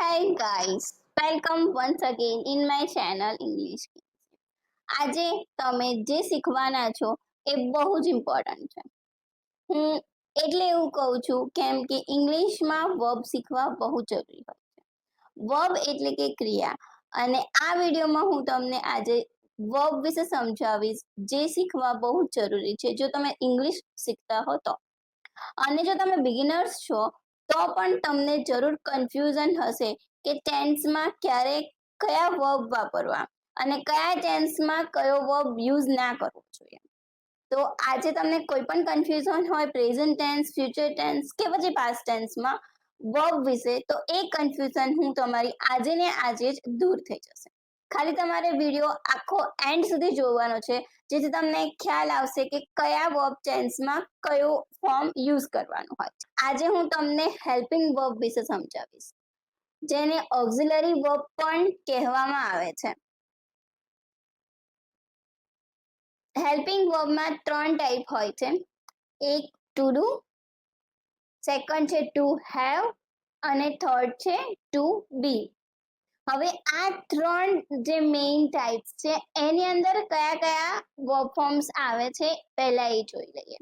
Hi guys welcome once again in my channel English આજે તમે જે શીખવાના છો એ બહુ જ ઇમ્પોર્ટન્ટ છે. હું એટલે એવું કહું છું, કેમ કે ઇંગ્લિશમાં વર્બ શીખવા બહુ જરૂરી હોય છે. વર્બ એટલે કે ક્રિયા. અને આ વિડીયોમાં હું તમને આજે વર્બ વિશે સમજાવીશ, જે શીખવા બહુ જરૂરી છે, જો તમે ઇંગ્લિશ શીખતા હો તો. અને જો તમે બિગિનર્સ છો તો પણ તમને જરૂર કન્ફ્યુઝન હશે કે ટેન્સમાં ક્યારે કયા વર્બ વાપરવા અને કયા ટેન્સમાં કયો વર્બ યુઝ ના કરવો જોઈએ. તો આજે તમને કોઈ પણ કન્ફ્યુઝન હોય પ્રેઝન્ટ ટેન્સ ફ્યુચર ટેન્સ કે પછી પાસ્ટ ટેન્સમાં વર્બ વિશે તો એ કન્ફ્યુઝન હું તમારી આજે ને આજે જ દૂર થઈ જશે. ખાલી તમારે વીડિયો આખો એન્ડ સુધી જોવાનો છે, જેથી તમને ખ્યાલ આવશે કે કયા વર્બ ટેન્સમાં કયો ફોર્મ યુઝ કરવાનો હોય. આજે હું તમને હેલ્પિંગ વર્બ વિશે સમજાવીશ, જેને ઓક્ઝિલરી વર્બ પણ કહેવામાં આવે છે હેલ્પિંગ વર્બમાં ત્રણ ટાઈપ હોય છે, એક ટુ ડુ સેકન્ડ છે ટુ હેવ અને થર્ડ છે ટુ બી હવે આ ત્રણ જે મેઇન ટાઈપ્સ છે, એની અંદર કયા કયા વર્બ ફોર્મ્સ આવે છે, પહેલા એ જોઈ લઈએ.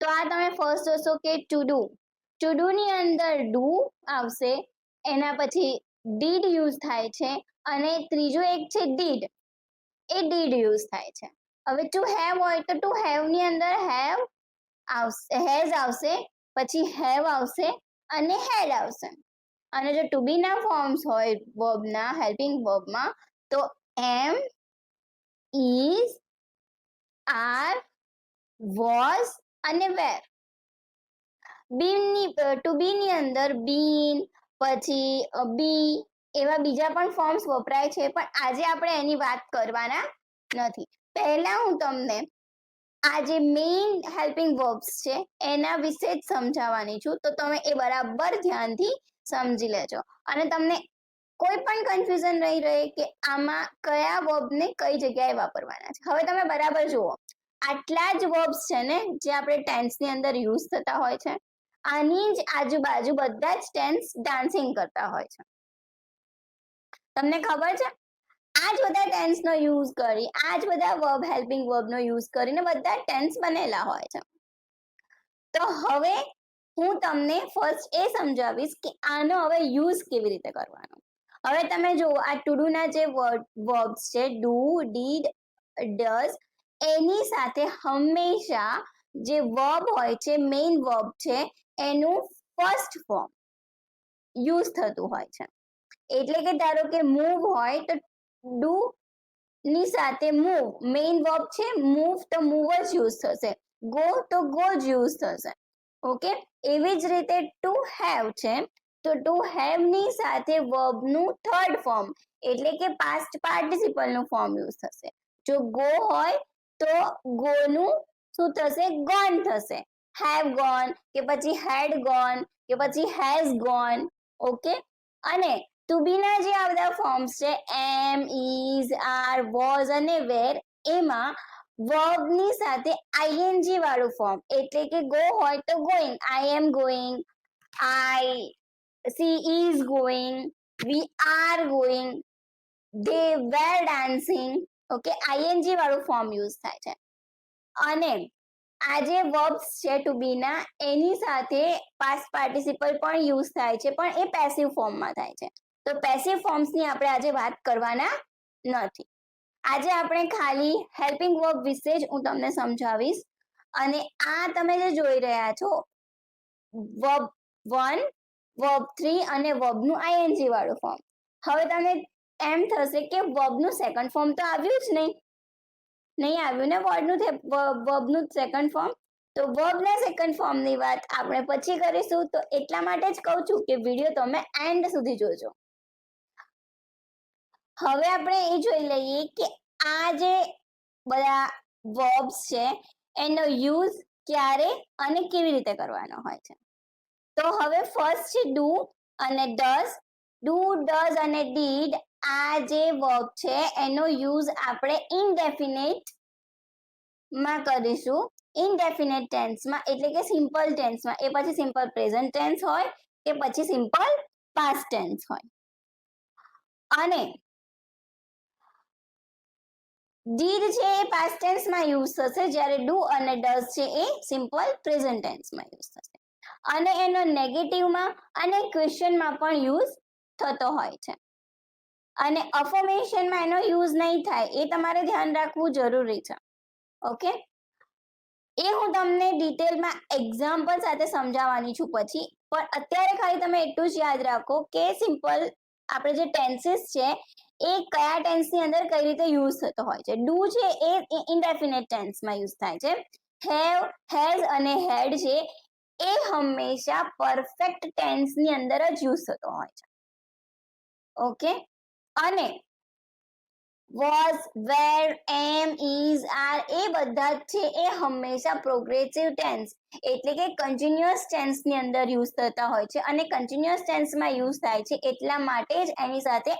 તો આ તમે ફર્સ્ટ જોશો કે ટુ ડુ ટુ ડુ ની અંદર ડુ આવશે, એના પછી ડીડ યુઝ થાય છે, અને ત્રીજું એક છે ડીડ એ ડીડ યુઝ થાય છે. હવે ટુ હેવ હોય તો ટુ હેવની અંદર હેવ આવશે હેઝ આવશે, પછી હેવ આવશે, અને હેડ આવશે. અને જો ટુ બી ના ફોર્મ્સ હોય વર્બના હેલ્પિંગ વર્બમાં તો એમ ઇઝ આર વોઝ અને વેર બીનની ટુ બી ની અંદર બીન પછી બી એવા બીજા પણ ફોર્મ્સ વપરાય છે, પણ આજે આપણે એની વાત કરવાના નથી. પહેલા હું તમને આ જે મેઇન હેલ્પિંગ વર્બ્સ છે, એના વિશે જ સમજાવવાની છું, તો તમે એ બરાબર ધ્યાનથી સમજી લેજો. અને તમને કોઈ પણ કન્ફ્યુઝન નહીં રહે કે આમાં કયા વર્બને કઈ જગ્યાએ વાપરવાના છે. હવે તમે બરાબર જુઓ. આટલા જ વર્બ્સ છે ને, જે આપણે ટેન્સની અંદર યુઝ થતા હોય છે. આની જ આજુબાજુ બધા જ ટેન્સ ડાન્સિંગ કરતા હોય છે. તમને ખબર છે? આ જ બધા ટેન્સનો યુઝ કરી આ જ બધા વર્બ હેલ્પિંગ વર્બ નો યુઝ કરીને બધા ટેન્સ બનેલા હોય છે. તો હવે હું તમને ફર્સ્ટ એ સમજાવીશ કે આનો હવે યુઝ કેવી રીતે કરવાનો. હવે તમે જુઓ, આ ટુ ના જે વર્બ્સ છે ડુ ડીડ ડઝ એની સાથે હંમેશા જે વર્બ હોય છે મેઇન વર્બ છે, એનું ફર્સ્ટ ફોર્મ યુઝ થતું હોય છે. એટલે કે ધારો કે મૂવ હોય તો ડુ ની સાથે મૂવ મેઇન વર્બ છે મૂવ તો મૂવ જ યુઝ થશે. ગો તો ગો જ યુઝ થશે. ઓકે? એવી જ રીતે ટુ હેવ છે, તો ટુ હેવની સાથે વર્બનું થર્ડ ફોર્મ એટલે કે પાસ્ટ પાર્ટિસિપલનું ફોર્મ યુઝ થશે. જો ગો હોય, તો ગો નું શું થશે? ગોન થશે. હેવ ગોન કે પછી હેડ ગોન કે પછી હેઝ ગોન ઓકે? અને ટુ બી ના જે આ બધા ફોર્મ્સ છે એમ ઇઝ આર વોઝ અને વેર એમાં વર્બની સાથે આઈએનજી વાળું ફોર્મ એટલે કે ગો હોય તો going I am going I she is going we are going they were dancing okay ING વાળું ફોર્મ યુઝ થાય છે. અને આ જે વર્બ્સ છે ટુ બી ના, એની સાથે પાસ્ટ પાર્ટિસિપલ પણ યુઝ થાય છે, પણ એ પેસિવ ફોર્મમાં થાય છે. તો પેસિવ ફોર્મ્સની આપણે આજે વાત કરવાના નથી. આજે આપણે ખાલી હેલ્પિંગ વર્બ વિશે જ હું તમને સમજાવીશ. અને આ તમે જે જોઈ રહ્યા છો વર્બ વન વર્બ થ્રી અને વર્બનું આઈએનજી વાળું ફોર્મ હવે તમને એમ થશે કે વર્બનું સેકન્ડ ફોર્મ તો આવ્યું જ નહીં. નહીં આવ્યું ને વર્ડનું વર્બનું સેકન્ડ ફોર્મ તો વર્બના સેકન્ડ ફોર્મની વાત આપણે પછી કરીશું. તો એટલા માટે જ કહું છું કે વીડિયો તમે એન્ડ સુધી જોજો. હવે આપણે એ જોઈ લઈએ કે આ જે બધા વર્બ્સ છે, એનો યુઝ ક્યારે અને કેવી રીતે કરવાનો હોય છે. તો હવે ફર્સ્ટ છે ડુ અને ડઝ ડુ ડઝ અને ડીડ આ જે વર્બ છે, એનો યુઝ આપણે ઇનડેફિનેટમાં કરીશું. ઇનડેફિનેટ ટેન્સમાં એટલે કે સિમ્પલ ટેન્સમાં એ પછી સિમ્પલ પ્રેઝન્ટ ટેન્સ હોય, કે પછી સિમ્પલ પાસ્ટ ટેન્સ હોય. અને ડીડ છે એ પાસ્ટ ટેન્સમાં યુઝ થશે. જ્યારે ડુ અને ડઝ છે એ સિમ્પલ પ્રેઝન્ટ ટેન્સમાં યુઝ થશે. અને એનો નેગેટિવમાં અને ક્વેશ્ચનમાં પણ યુઝ થતો હોય છે. અને અફર્મેશનમાં એનો યુઝ નહીં થાય. એ તમારે ધ્યાન રાખવું જરૂરી છે. ઓકે? એ હું તમને ડિટેલમાં એક્ઝામ્પલ સાથે સમજાવવાની છું પછી. પણ અત્યારે ખાલી તમે એટલું જ યાદ રાખો કે સિમ્પલ આપણે જે ટેન્સીસ છે એ કયા ટેન્સની અંદર કઈ રીતે યુઝ થતો હોય છે? ડુ છે એ ઇન્ડેફિનેટ ટેન્સમાં યુઝ થાય છે. હેવ હેઝ અને હેડ છે એ હંમેશા પરફેક્ટ ટેન્સની અંદર જ યુઝ થતો હોય છે. ઓકે અને was were am is are એ બધા જ છે. એ હંમેશા પ્રોગ્રેસિવ ટેન્સ એટલે કે કન્ટિન્યુઅસ ટેન્સની અંદર યુઝ થતા હોય છે. અને કન્ટિન્યુઅસ ટેન્સમાં યુઝ થાય છે એટલા માટે જ એની સાથે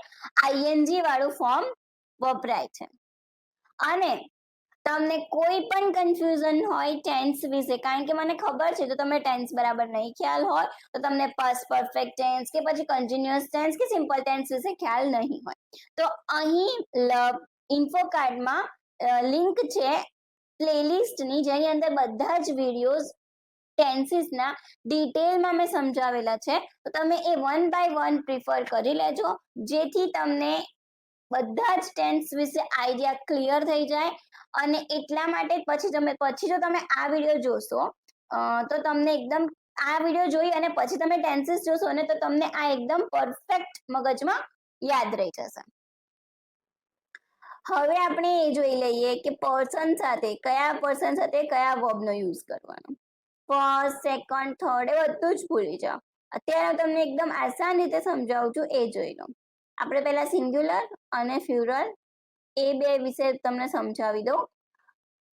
આઈએનજી વાળું ફોર્મ વપરાય છે. અને તમને કોઈ પણ કન્ફ્યુઝન હોય ટેન્સ વિશે, કારણ કે મને ખબર છે તો તમે ટેન્સ બરાબર નહીં ખ્યાલ હોય, તો તમને પાસ્ટ પરફેક્ટ ટેન્સ કે પછી કન્ટિન્યુઅસ ટેન્સ કે સિમ્પલ ટેન્સ વિશે ખ્યાલ નહીં હોય. તો અહીં ઇન્ફો કાર્ડમાં લિંક છે પ્લેલિસ્ટની જેની અંદર બધા જ વિડીયોઝ ટેન્સીસના ડિટેલમાં મેં સમજાવેલા છે. તો તમે એ વન બાય વન પ્રિફર કરી લેજો, જેથી તમને બધા જ ટેન્સ વિશે આઈડિયા ક્લિયર થઈ જાય અને એટલા માટે પછી તમે, પછી જો તમે આ વીડિયો જોશો તો તમને એકદમ આ વીડિયો જોઈ અને પછી તમે ટેન્સીસ જોશો ને તો તમને આ એકદમ પરફેક્ટ મગજમાં યાદ રહી જશે. હવે આપણે એ જોઈ લઈએ કે પર્સન સાથે કયા પર્સન સાથે કયા વર્બનો યુઝ કરવાનો. ફર્સ્ટ સેકન્ડ થર્ડ એ બધું જ ભૂલી જાઓ. અત્યારે હું તમને એકદમ આસાન રીતે સમજાવું છું, એ જોઈ લો. આપણે પહેલા સિંગ્યુલર અને ફ્યુરલ એ બે વિશે તમને સમજાવી દઉં.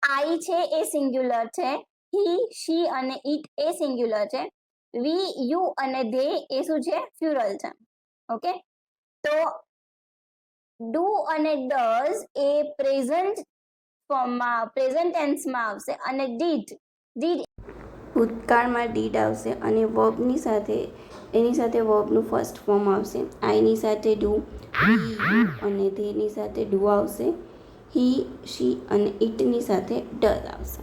આઈ છે એ સિંગ્યુલર છે હી શી અને ઇટ એ સિંગ્યુલર છે. વી યુ અને ધે એ શું છે? ફ્યુરલ છે. ઓકે તો ડુ અને ડઝ એ પ્રેઝન્ટ ફોર્મમાં પ્રેઝન્ટ ટેન્સમાં આવશે અને ડીડ ડીડ ભૂતકાળમાં ડીડ આવશે અને વર્બની સાથે એની સાથે વર્બનું ફર્સ્ટ ફોર્મ આવશે. આઈની સાથે ડુ, હી અને ધેની સાથે ડુ આવશે. હી, શી અને ઇટની સાથે ડઝ આવશે.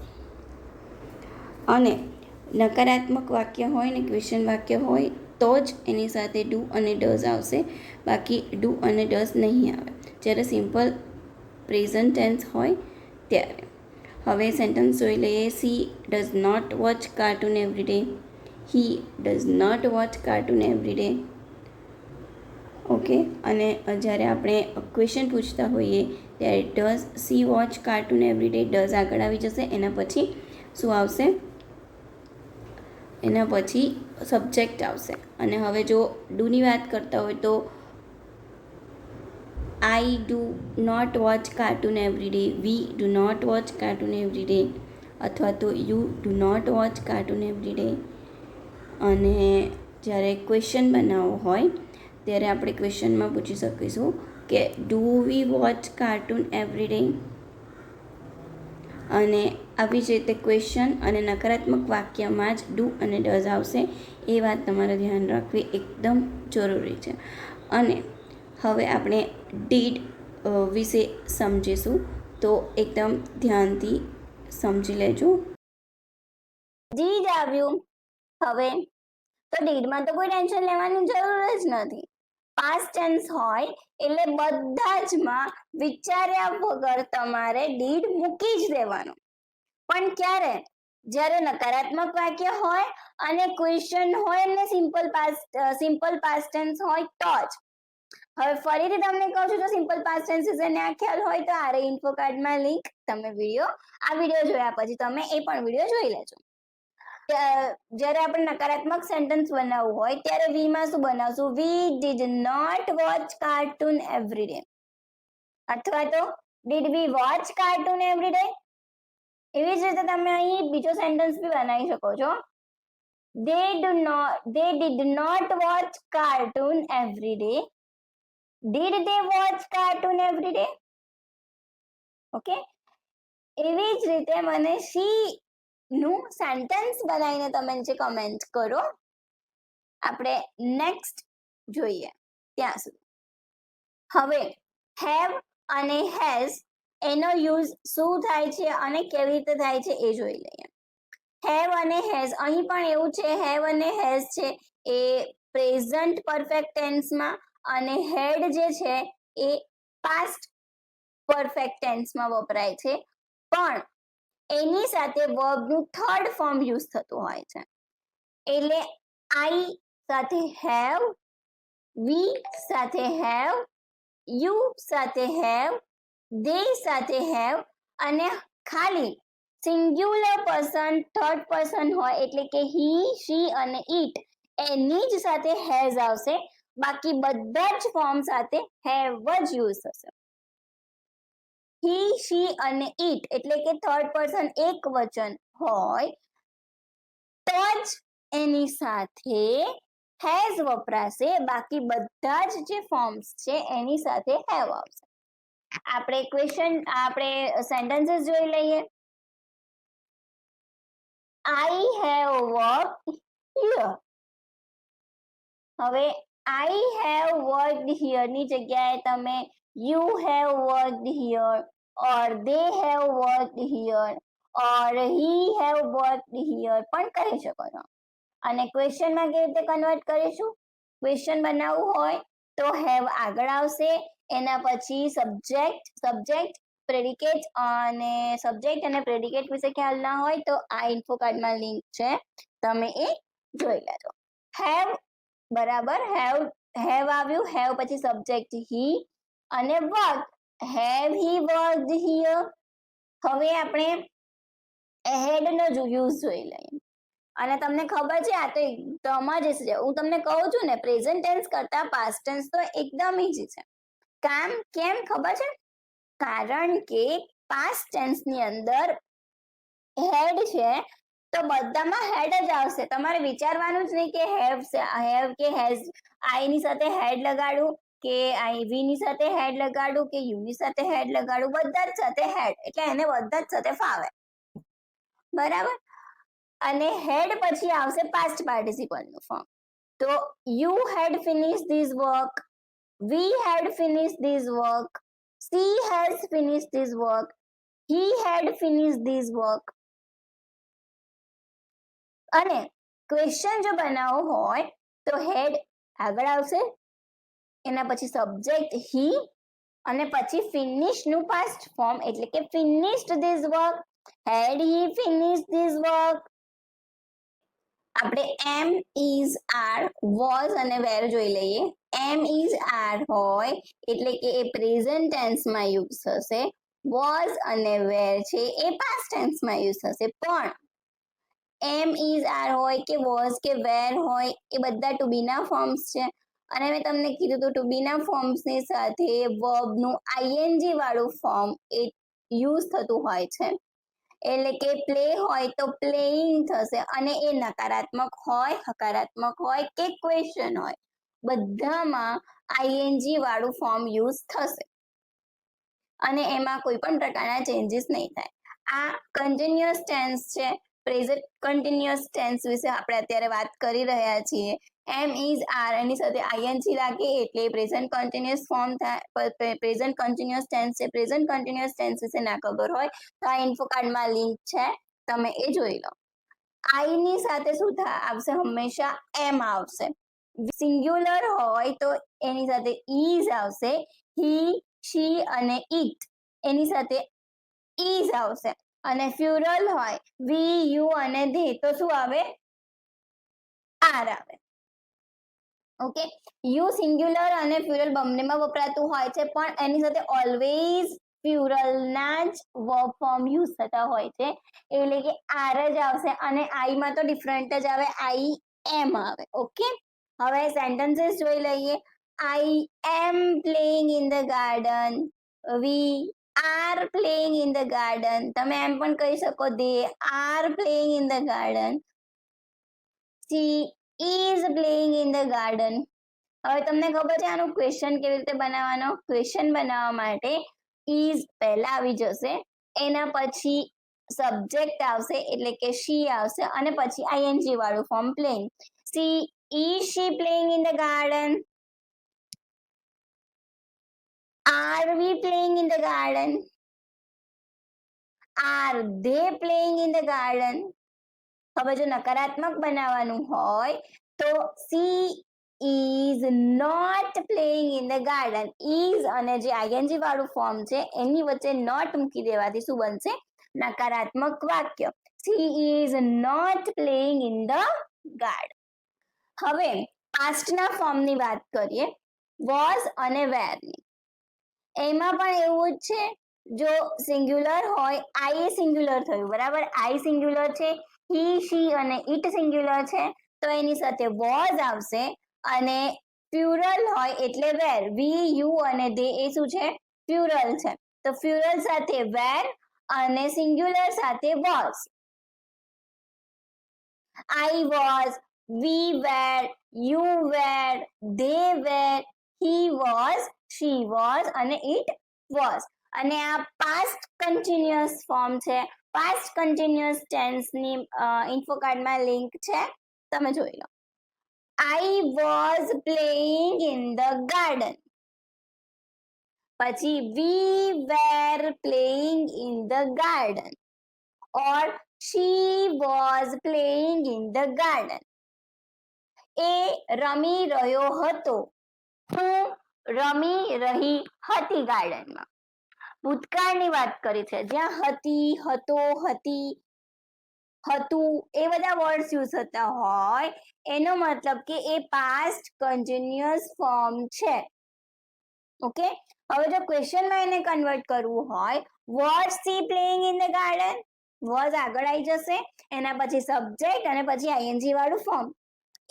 અને નકારાત્મક વાક્ય હોય ને ક્વેશ્ચન વાક્ય હોય, તો જ એની સાથે ડુ અને ડઝ આવશે. બાકી ડુ અને ડઝ નહીં આવે. જ્યારે સિમ્પલ પ્રેઝન્ટ ટેન્સ હોય ત્યારે. હવે સેન્ટેન્સ જોઈ લઈએ. She does not watch cartoon every day he does not watch cartoon every day okay અને જ્યારે આપણે ક્વેશ્ચન પૂછતા હોઈએ, ત્યારે does she watch cartoon every day does આગળ આવી જશે? એના પછી શું આવશે? એના પછી સબ્જેક્ટ આવશે. અને હવે જો ડુની વાત કરતા હોય તો I do not watch cartoon every day we do not watch cartoon every day અથવા તો you do not watch cartoon every day અને જ્યારે ક્વેશ્ચન બનાવવો હોય, ત્યારે આપણે ક્વેશ્ચનમાં પૂછી શકીશું કે do we watch cartoon every day અને આવી જ રીતે ક્વેશ્ચન અને નકારાત્મક વાક્યમાં જ ડુ અને ડઝ આવશે, એ વાત તમારે ધ્યાન રાખવી એકદમ જરૂરી છે. અને હવે આપણે ડીડ વિશે સમજીશું, તો એકદમ ધ્યાનથી સમજી લેજો. ડીડ આવ્યું. હવે તો ડીડમાં તો કોઈ ટેન્શન લેવાની જરૂર જ નથી. પાસ્ટ ટેન્સ હોય એટલે બધા જ માં વિચાર્યા વગર તમારે ડીડ મૂકી જ દેવાનું. પણ ક્યારે? જ્યારે નકારાત્મક વાક્ય હોય અને ક્વેશ્ચન હોય અને simple past simple past tense હોય તો જ. હવે ફરીથી તમને કહું છું તો સિમ્પલ પાસ્ટ ટેન્સ વિશે આ ખ્યાલ હોય તો આરે ઇન્ફો કાર્ડમાં લિંક તમે વીડિયો આ વીડિયો જોયા પછી તમે એ પણ વીડિયો જોઈ લેજો. જ્યારે આપણે નકારાત્મક સેન્ટેન્સ બનાવવું હોય, ત્યારે વી માં શું બનાવશું? We did not watch cartoon every day અથવા તો did we watch cartoon every day એવી જ રીતે તમે અહીં બીજો સેન્ટેન્સ બી બનાવી શકો છો. They do not, they did not watch cartoon every day. Did they watch cartoon every day? Okay એવી જ રીતે મને શી નું સેન્ટેન્સ બનાવીને તમે જે કમેન્ટ કરો. આપણે નેક્સ્ટ જોઈએ. ત્યાં સુધી. હવે હેવ અને હેઝ એનો યુઝ શું થાય છે અને કેવી રીતે થાય છે એ જોઈ લઈએ. હેવ અને હેઝ અહીં પણ એવું છે હેવ અને હેઝ છે, એ પ્રેઝન્ટ પરફેક્ટ ટેન્સમાં અને હેડ જે છે એ પાસ્ટ પરફેક્ટ ટેન્સમાં વપરાય છે. પણ એની સાથે વર્બનું થર્ડ ફોર્મ યુઝ થતું હોય છે. એટલે આઈ સાથે હેવ વી સાથે હેવ યુ સાથે હેવ દે સાથે હેવ અને ખાલી સિંગ્યુલર પર્સન થર્ડ પર્સન હોય એટલે કે હી શી અને ઈટ એની જ સાથે હેઝ આવશે. બાકી બધા જ ફોર્મ સાથે હેવ જ યુઝ થશે. હી શી અને ઈટ એટલે કે થર્ડ પર્સન એક વચન હોય, તો જ એની સાથે હેઝ વપરાશે. બાકી બધા જ જે ફોર્મ્સ છે, એની સાથે હેવ આવશે. આપણે ક્વેશ્ચન આપણે સેન્ટેન્સીસ જોઈ લઈએ. આઈ હેવ વર્ક હિયર હવે આઈ હેવ વર્કડ હિયરની જગ્યાએ તમે you have worked here or they have worked here or he have worked here પણ કરી શકો છો. અને ક્વેશ્ચનમાં કેવી રીતે કન્વર્ટ કરીશું? ક્વેશ્ચન બનાવવું હોય તો હેવ આગળ આવશે. એના પછી સબ્જેક્ટ સબ્જેક્ટ પ્રેડિકેટ અને સબ્જેક્ટ અને પ્રેડિકેટ વિશે ખ્યાલ ના હોય તો આ ઇન્ફો કાર્ડમાં લિંક છે. તમે એ જોઈ લેજો. હેવ બરાબર હેવ હેવ આવ્યું. હેવ પછી સબ્જેક્ટ હી અને work have he worked here હવે આપણે હેડ નો યુઝ જોઈ લઈએ. અને તમને ખબર છે, આ તો એકદમ જ છે. હું તમને કહું છું ને પ્રેઝન્ટ ટેન્સ કરતા પાસ્ટ ટેન્સ તો એકદમ ઈઝી છે. કામ કેમ ખબર છે? કારણ કે પાસ્ટ ટેન્સની અંદર હેડ છે, તો બધામાં હેડ જ આવશે. તમારે વિચારવાનું જ નહીં કે હેવ હેવ કે હેઝ આઈ ની સાથે હેડ લગાડું. કે આઈ વી સાથે હેડ લગાડું કે યુની સાથે હેડ લગાડું, બધા જ સાથે હેડ, એટલે એને બધા જ સાથે ફાવે. બરાબર? અને હેડ પછી આવશે પાસ્ટ પાર્ટિસિપલનું ફોર્મ તો you had finish this work, we had finish this work, she has finish this work, he had finish this work. અને ક્વેશ્ચન જો બનાવવો હોય, તો હેડ આગળ આવશે એના પછી સબ્જેક્ટ હી અને પછી ફિનિશનું પાસ્ટ ફોર્મ એટલે કે finished this work had he finish this work આપણે એમ ઇઝ આર વોઝ અને વેર જોઈ લઈએ. એમ ઇઝ આર હોય એટલે કે એ પ્રેઝન્ટ ટેન્સમાં યુઝ થશે. વોઝ અને વેર છે એ પાસ્ટ ટેન્સમાં યુઝ થશે. પણ એમ ઇઝ આર હોય કે વોઝ કે વેર હોય એ બધા ટુ બીના ફોર્મ્સ છે. અને મેં તમને કીધું તો ટુ બીના ફોર્મ્સની સાથે વર્બનું આઈએનજી વાળું ફોર્મ એ યુઝ થતું હોય છે. એટલે કે પ્લે હોય તો પ્લેઇંગ થશે અને એ નકારાત્મક હોય, હકારાત્મક હોય કે ક્વેશ્ચન હોય. બધામાં આઈએનજી વાળું ફોર્મ યુઝ થશે. અને એમાં કોઈ પણ પ્રકારના ચેન્જીસ નહીં થાય. આ કન્ટિન્યુઅસ ટેન્સ છે. પ્રેઝન્ટ કન્ટિન્યુઅસ ટેન્સ વિશે આપણે અત્યારે વાત કરી રહ્યા છીએ. એમ ઇઝ આર એની સાથે આઈએનસી લાગે એટલે પ્રેઝન્ટ કન્ટિન્યુઅસ ફોર્મ થાય પ્રેઝન્ટ કન્ટિન્યુઅસ ટેન્સ છે. પ્રેઝન્ટ કન્ટિન્યુઅસ ટેન્સ વિશે ના ખબર હોય તો આ ઇન્ફો કાર્ડમાં લિંક છે. તમે એ જોઈ લો. આઈ ની સાથે શું આવશે હંમેશા એમ આવશે. સિંગ્યુલર હોય તો એની સાથે ઇઝ આવશે. હી શી અને ઇટ એની સાથે ઇઝ આવશે. અને ફ્યુરલ હોય વી યુ અને ધે તો શું આવે? આર આવે. ઓકે? યુ સિંગ્યુલર અને ફ્યુરલ બંનેમાં વપરાતું હોય છે, પણ એની સાથે ઓલવેઝ ફ્યુરલના જ વર્બ ફોર્મ યુઝ થતા હોય છે. એટલે કે આર જ આવશે અને આઈમાં તો ડિફરન્ટ જ આવે, આઈ એમ આવે, ઓકે? હવે સેન્ટેન્સીસ જોઈ લઈએ. I am playing in the garden we are playing in the garden તમે એમ પણ કહી શકો they are playing in the garden she is playing in the garden હવે તમને ખબર છે આનું ક્વેશ્ચન કેવી રીતે બનાવવાનો? ક્વેશ્ચન બનાવવા માટે ઇઝ પહેલા આવી જશે, એના પછી સબ્જેક્ટ આવશે, એટલે કે શી આવશે, અને પછી આઈએનજી વાળું ફોર્મ પ્લેઇંગ સી ઈ she playing in the garden are we playing in the garden are they playing in the garden? હવે જો નકારાત્મક બનાવવાનું હોય, તો she is not playing in the garden is અને જે આઈએનજી વાળું ફોર્મ છે, એની વચ્ચે નોટ મૂકી દેવાથી શું બનશે? નકારાત્મક વાક્ય. She is not playing in the garden હવે પાસ્ટના ફોર્મની વાત કરીએ વોઝ અને વેરની એમાં પણ એવું જ છે, જો સિંગ્યુલર હોય આઈ એ સિંગ્યુલર થયું, બરાબર? આઈ સિંગ્યુલર છે હી શી અને ઇટ સિંગ્યુલર છે, તો એની સાથે વોઝ આવશે અને પ્યુરલ હોય એટલે વેર વી યુ અને દે એ શું છે? પ્યુરલ છે. તો પ્યુરલ સાથે વેર અને સિંગ્યુલર સાથે was I was we were you were they were he was she was અને ઇટ વોઝ અને આ પાસ્ટ કન્ટિન્યુઅસ ફોર્મ છે પાસ્ટ કન્ટિન્યુઅસ ટેન્સની ઇન્ફો કાર્ડમાં લિંક છે, તમે જોઈ લો. I was playing in the garden પછી we were playing in the garden or she was playing in the garden એ રમી રહ્યો હતો. હું રમી રહી હતી ગાર્ડનમાં ભૂતકાળની વાત કરી છે. જ્યાં હતી, હતો, હતી, હતું, એ બધા વર્ડ્સ યુઝ થતા હોય. એનો મતલબ કે એ પાસ્ટ કન્ટિન્યુઅસ ફોર્મ છે. ઓકે હવે જો ક્વેશ્ચનમાં એને કન્વર્ટ કરવું હોય was she playing in the garden was આગળ આવી જશે. એના પછી સબ્જેક્ટ અને પછી આઈએનજી વાળું ફોર્મ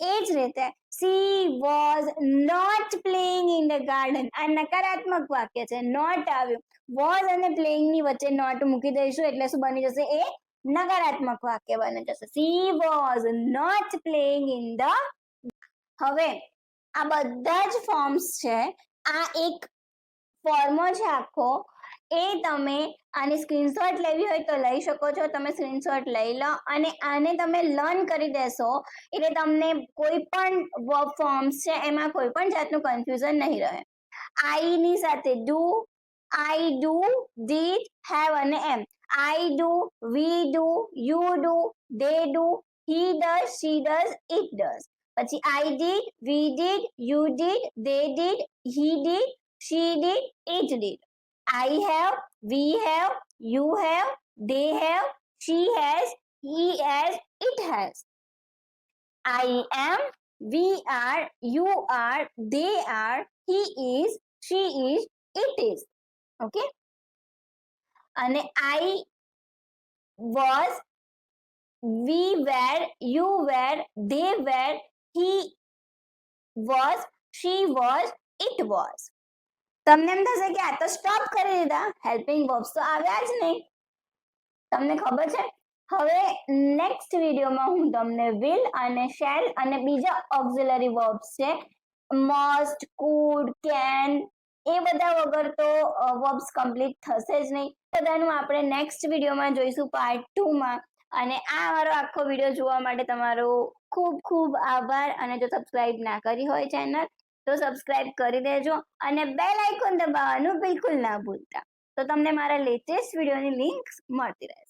એ જ રીતે she was not playing in the garden. આ નકારાત્મક વાક્ય છે. નોટ આવ્યું. વોઝ અને પ્લેઇંગની વચ્ચે નોટ મૂકી દઈશું એટલે શું બની જશે? એ નકારાત્મક વાક્ય બની જશે. She was not playing in the હવે આ બધા જ ફોર્મ્સ છે. આ એક ફોર્મો છે આખો. એ તમે આની સ્ક્રીનશોટ લેવી હોય તો લઈ શકો છો. તમે સ્ક્રીનશોટ લઈ લો અને આને તમે લર્ન કરી દેશો એટલે તમને કોઈ પણ વર્ક ફોર્મ્સ છે એમાં કોઈ પણ જાતનું કન્ફ્યુઝન નહીં રહે. આઈ ની સાથે do I do did have અને am I do we do you do they do he does she does it does પછી I did we did you did they did he did she did it did I have, we have, you have, they have, she has, he has, it has. I am, we are, you are, they are, he is, she is, it is. Okay? અને I was, we were, you were, they were, he was, she was, it was. તમને એમ થશે કે આ તો stop કરી દીધા. Helping verbs તો આવ્યા જ નહીં. તમને ખબર છે? હવે નેક્સ્ટ વિડીયોમાં હું તમને વિલ અને શેલ અને બીજા ઓક્ઝિલરી વર્બ્સ છે મસ્ટ કુડ કેન એ બધા વગર તો વર્બ્સ કમ્પ્લીટ થશે જ નહીં. બધાનું આપણે નેક્સ્ટ વિડીયોમાં જોઈશું પાર્ટ ટુમાં અને આ મારો આખો વીડિયો જોવા માટે તમારો ખૂબ ખૂબ આભાર અને જો સબસ્ક્રાઇબ ના કરી હોય ચેનલ તો સબસ્ક્રાઇબ કરી દેજો અને બેલ આઇકોન દબાવવાનું બિલકુલ ના ભૂલતા. તો તમને મારા લેટેસ્ટ વિડીયોની લિંક મળતી રહે